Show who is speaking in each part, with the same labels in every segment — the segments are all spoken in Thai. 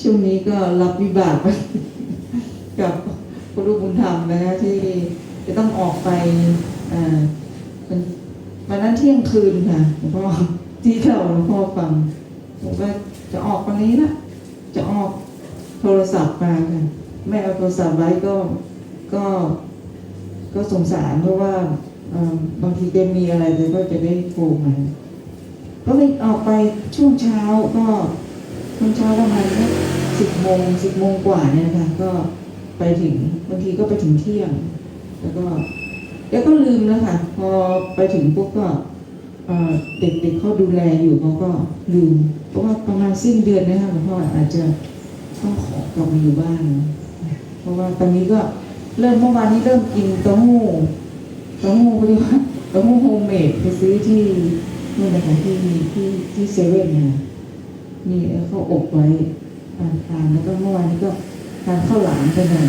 Speaker 1: ช่วงนี้ก็รับวิบากไปกับพระลูกบุญธรรมนะคะที่จะต้องออกไปวันวันนั้นเที่ยงคืนค่ะหลวงพ่อที่เราหลวงพ่อฟังผมว่าจะออกวันนี้นะจะออกโทรศัพท์มาค่ะไม่เอาโทรศัพท์ไว้ก็ก็ก็สงสารเพราะว่าบางทีแกมีอะไรแกก็จะได้โทรมาก็เลยออกไปช่วงเช้าก็ ช่วงเช้าประมาณสิบโมงสิบโมงกว่าเนี่ยนะคะก็ไปถึงบางทีก็ไปถึงเที่ยง แล้วก็แล้วก็ลืมแล้วค่ะ พอไปถึงปุ๊บก็เด็กๆเขาดูแลอยู่เขาก็ลืม เพราะว่าประมาณสิ้นเดือนนะคะหลวงพ่ออาจจะต้องขอกลับมาอยู่บ้าน เพราะว่าตอนนี้ก็เริ่มเมื่อวานนี้เริ่มกินเต้าหู้เต้าหู้เขาเรียกว่าเต้าหู้โฮมเมดไปซื้อที่นู่นนะคะที่ที่ที่เซเว่นนะ นี่เขาอบไว้ทานทานแล้วก็เมื่อวานนี้ก็ทานข้าวหลามไปหน่อย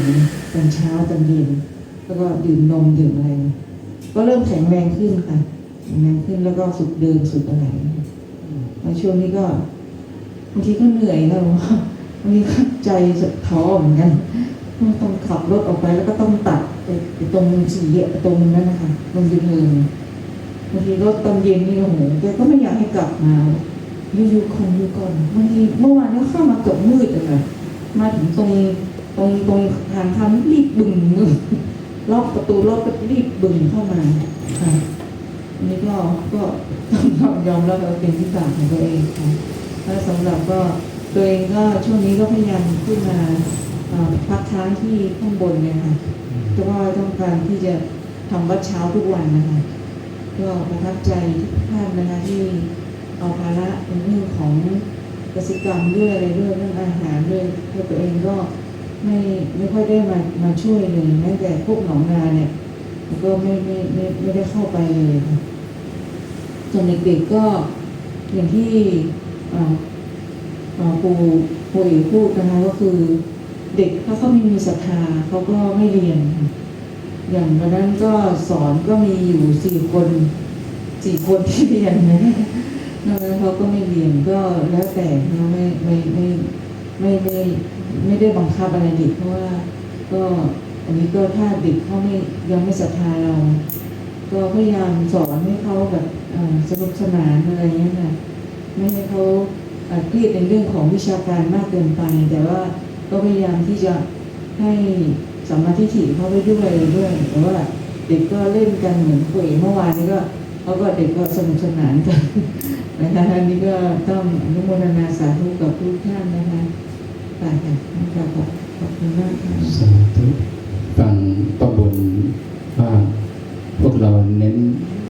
Speaker 1: ตอนเช้าตอนเย็นแล้วก็ดื่มนมดื่มอะไร ก็เริ่มแข็งแรงขึ้นค่ะแข็งแรงขึ้นแล้วก็สุดเดินสุดอะไรแล้วช่วงนี้ก็บางทีก็เหนื่อยนะหลวงพ่อบางทีก็ใจท้อเหมือนกันต้องขับรถออกไปแล้วก็ต้องตัดไปตรงสี่แยกตรงนั้นนะคะตรงยืนเนินบางทีรถตอนเย็นนี่โอ้โหแกก็ไม่อยากให้กลับมา อยู่อยู่คงอยู่ก่อนบางทีเมื่อวานนี้เข้ามาเกือบมืดเลยค่ะมาถึงตรงตรงตรงทางทำรีบบึงมือล็อกประตูรถก็รีบบึงเข้ามาค่ะอันนี้ก็ก็ต้องยอมรับว่าเป็นที่ต่างของตัวเองค่ะแล้วสำหรับก็ตัวเองก็ช่วงนี้ก็พยายามขึ้นมาพักค้างที่ข้างบนเนี่ยค่ะเพราะว่าต้องการที่จะทำวัดเช้าทุกวันนะคะก็ประทับใจทุกท่านนะคะที่ เอาภาระในเรื่องของกสิกรรมด้วยอะไรด้วยเรื่องอาหารด้วยเพราะตัวเองก็ไม่ไม่ค่อยได้มามาช่วยเลยแม้แต่พวกหนองนาเนี่ยก็ไม่ไม่ไม่ไม่ได้เข้าไปเลยค่ะส่วนเด็กๆก็อย่างที่เอ่อเอ่อครูครูอิ๋พูดนะคะก็คือเด็กถ้าเขาไม่มีศรัทธาเขาก็ไม่เรียน อย่างวันนั้นก็สอนก็มีอยู่สี่คนสี่คนที่เรียนนะ นอกนั้นเขาก็ไม่เรียนก็แล้วแต่เราไม่ไม่ไม่ไม่ไม่ไม่ได้บังคับอะไรเด็กเพราะว่าก็อันนี้ก็ถ้าเด็กเขาไม่ยังไม่ศรัทธาเรา ก็พยายามสอนให้เขาแบบสนุกสนานอะไรเงี้ยค่ะไม่ให้เขาเครียดในเรื่องของวิชาการมากเกินไป แต่ว่าก็พยายามที่จะให้สมาทิฏฐิเขาไปด้วยด้วยแต่ว่าเด็กก็เล่นกันเหมือนคุยเมื่อวานนี้ก็เขาก็เด็กก็สนุกสนานกัน นะคะท่านนี้ก็ต้องอนุโมทนาสาธุกับทุกท่านนะคะไปค่ะขอบคุณมากค่ะ
Speaker 2: สาธุฟังประบุ